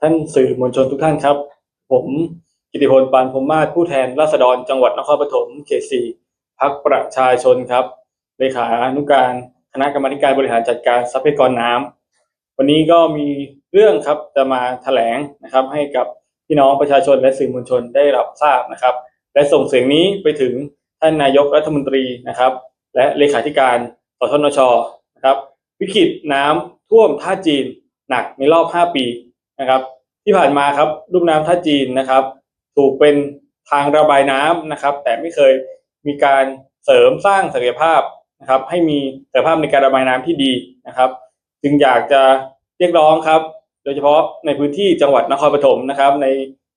ท่านสื่อมวลชนทุกท่านครับ ผมกิติพลปานพมมาศผู้แทนราษฎรจังหวัดนครปฐมเขตสี่พักประชาชนครับเลขานุการคณะกรรมการบริหารจัดการทรัพยากรน้ำวันนี้ก็มีเรื่องครับจะมาแถลงนะครับ ให้กับพี่น้องประชาชนและสื่อมวลชนได้รับทราบนะครับ และส่งเสียงนี้ไปถึงท่านนายกรัฐมนตรีนะครับ และเลขาธิการสทนชนะครับ วิกฤตน้ำท่วมท่าจีนหนักในรอบ 5 ปีนะครับ ที่ผ่านมาครับลุ่มน้ำท่าจีนนะครับ ถูกเป็นทางระบายน้ำนะครับ แต่ไม่เคยมีการเสริมสร้างศักยภาพนะครับ ให้มีศักยภาพในการระบายน้ำที่ดีนะครับ จึงอยากจะเรียกร้องครับ โดยเฉพาะในพื้นที่จังหวัดนครปฐมนะครับ ใน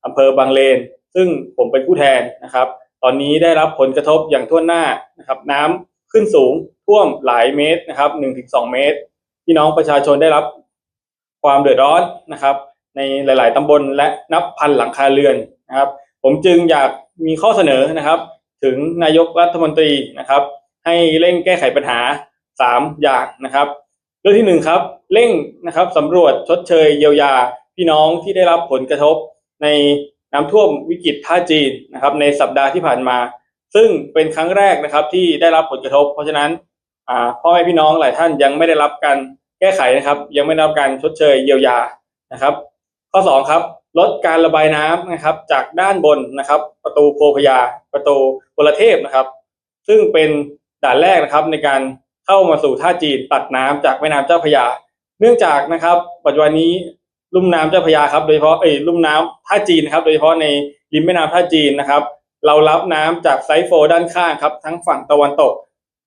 อำเภอบางเลน ซึ่งผมเป็นผู้แทนนะครับ ตอนนี้ได้รับผลกระทบอย่างทั่วหน้านะครับ น้ำขึ้นสูงท่วมหลายเมตรนะครับหนึ่งถึงสองเมตรพี่น้องประชาชนได้รับความเดือดร้อนนะครับ ในหลาย ๆ ตำบลและนับพันหลังคาเรือนนะครับ ผมจึงอยากมีข้อเสนอนะครับ ถึงนายกรัฐมนตรีนะครับ ให้เร่งแก้ไขปัญหาสามอย่างนะครับ เรื่องที่หนึ่งครับ เร่งนะครับสำรวจชดเชยเยียวยาพี่น้องที่ได้รับผลกระทบในน้ำท่วมวิกฤตท่าจีนนะครับ ในสัปดาห์ที่ผ่านมา ซึ่งเป็นครั้งแรกนะครับที่ได้รับผลกระทบ เพราะฉะนั้นพ่อแม่พี่น้องหลายท่านยังไม่ได้รับการแก้ไขนะครับ ยังไม่ได้รับการชดเชยเยียวยานะครับ ข้อสองครับลดการระบายน้ำนะครับ จากด้านบนนะครับ ประตูโพพยา ประตูพลเทพนะครับ ซึ่งเป็นด่านแรกนะครับในการเข้ามาสู่ท่าจีนตัดน้ำจากแม่น้ำเจ้าพยา เนื่องจากนะครับ ปัจจุบันนี้ลุ่มน้ำเจ้าพยาครับ โดยเฉพาะเอ้ยลุ่มน้ำท่าจีนนะครับ โดยเฉพาะในริมแม่น้ำท่าจีนนะครับ เรารับน้ำจากไซโฟด้านข้างครับ ทั้งฝั่งตะวันตก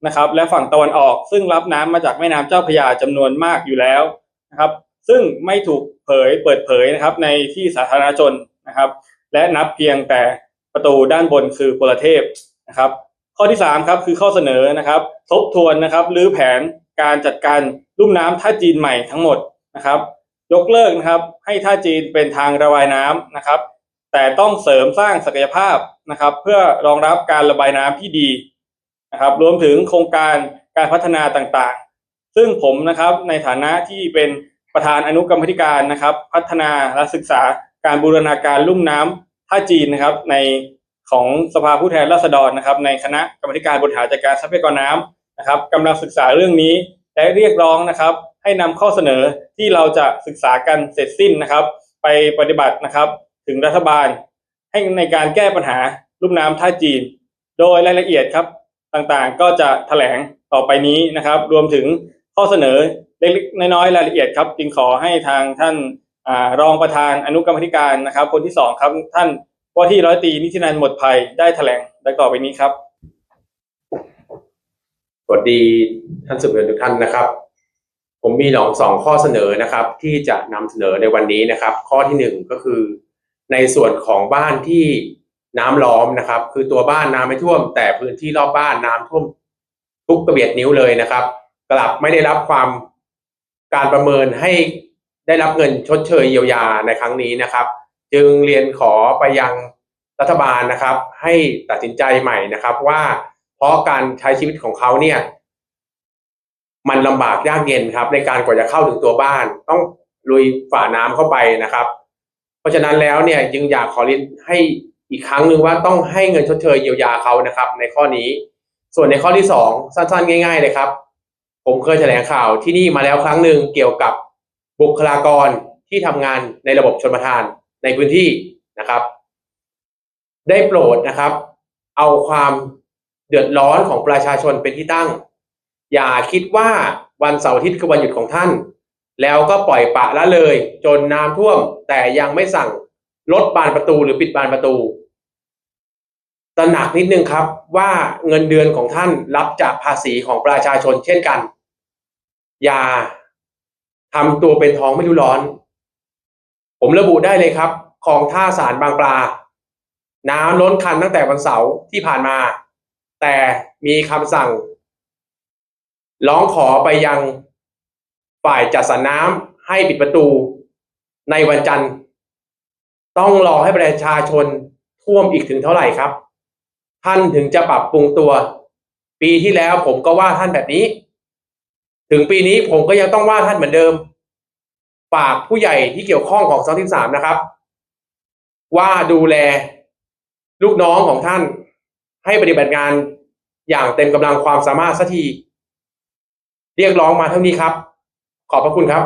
นะครับ และฝั่งตะวันออก ซึ่งรับน้ำมาจากแม่น้ำเจ้าพยาจำนวนมากอยู่แล้วนะครับ ซึ่งไม่ถูกเผยเปิดเผยนะครับในที่สาธารณชนนะครับ และนับเพียงแต่ประตูด้านบนคือพลเทพนะครับ ข้อที่สามครับคือข้อเสนอนะครับ ทบทวนนะครับหรือแผนการจัดการลุ่มน้ำท่าจีนใหม่ทั้งหมดนะครับ ยกเลิกนะครับให้ท่าจีนเป็นทางระบายน้ำนะครับ แต่ต้องเสริมสร้างศักยภาพนะครับ เพื่อรองรับการระบายน้ำที่ดีนะครับ รวมถึงโครงการการพัฒนาต่างๆ ซึ่งผมนะครับในฐานะที่เป็น ประธานอนุกรรมธิการนะครับ พัฒนาและศึกษาการบูรณาการลุ่มน้ำท่าจีนนะครับในของสภาผู้แทนราษฎรนะครับ ในคณะกรรมการบริหารจัดการทรัพยากรน้ำนะครับกำลังศึกษาเรื่องนี้และเรียกร้องนะครับ ให้นำข้อเสนอที่เราจะศึกษากันเสร็จสิ้นนะครับ ไปปฏิบัตินะครับ ถึงรัฐบาล ให้ในการแก้ปัญหาลุ่มน้ำท่าจีน โดยรายละเอียดครับต่างๆก็จะแถลงต่อไปนี้นะครับ รวมถึงข้อเสนอ เล็กๆน้อยๆรายละเอียดครับจึงขอให้ทางท่านอรองประธานอนุกรรมธิการนะครับ คนที่สองครับท่านว่าที่ร้อยตีนิตินันหมดภัยได้แถลงดังต่อไปนี้ครับสวัสดีท่านสื่อมวลชนทุกท่านนะครับ ผมมีหนองสองข้อเสนอนะครับ ที่จะนำเสนอในวันนี้นะครับ ข้อที่หนึ่งก็คือ ในส่วนของบ้านที่น้ำล้อมนะครับ คือตัวบ้านน้ำไม่ท่วม แต่พื้นที่รอบบ้านน้ำท่วมทุกกระเบียดนิ้วเลยนะครับ กลับไม่ได้รับความ การประเมินให้ได้รับเงินชดเชยเยียวยาในครั้งนี้นะครับ จึงเรียนขอไปยังรัฐบาลนะครับ ให้ตัดสินใจใหม่นะครับว่าเพราะการใช้ชีวิตของเขาเนี่ย มันลำบากยากเย็นครับ ในการกว่าจะเข้าถึงตัวบ้าน ต้องลุยฝ่าน้ำเข้าไปนะครับ เพราะฉะนั้นแล้วเนี่ยจึงอยากขอเรียนให้อีกครั้งหนึ่งว่าต้องให้เงินชดเชยเยียวยาเขานะครับ ในข้อนี้ ส่วนในข้อที่สองสั้นๆ ง่าย ๆ เลยครับ ผมเคยแถลงข่าวที่นี่มาแล้วครั้งหนึ่งเกี่ยวกับบุคลากรที่ทำงานในระบบชนประทานในพื้นที่นะครับ ได้โปรดนะครับ เอาความเดือดร้อนของประชาชนเป็นที่ตั้ง อย่าคิดว่าวันเสาร์อาทิตย์คือวันหยุดของท่าน แล้วก็ปล่อยปะละเลย จนน้ำท่วม แต่ยังไม่สั่งลดบานประตูหรือปิดบานประตู ตระหนักนิดนึงครับว่าเงินเดือนของท่านรับจากภาษีของประชาชนเช่นกัน อย่าทำตัวเป็นท้องไม่รู้ร้อน ผมระบุได้เลยครับคลองท่าสารบางปลา น้ำล้นคันตั้งแต่วันเสาร์ที่ผ่านมา แต่มีคำสั่ง ร้องขอไปยังฝ่ายจัดสรรน้ำให้ปิดประตูในวันจันทร์ ต้องรอให้ประชาชนท่วมอีกถึงเท่าไหร่ครับ ท่านถึงจะปรับปรุงตัว ปีที่แล้วผมก็ว่าท่านแบบนี้ ถึงปีนี้ผมก็ยังต้องว่าท่านเหมือนเดิมฝากผู้ใหญ่ที่เกี่ยวข้องของซอที่สามนะครับ ว่าดูแลลูกน้องของท่านให้ปฏิบัติงานอย่างเต็มกำลังความสามารถสักที เรียกร้องมาเท่านี้ครับ ขอบพระคุณครับ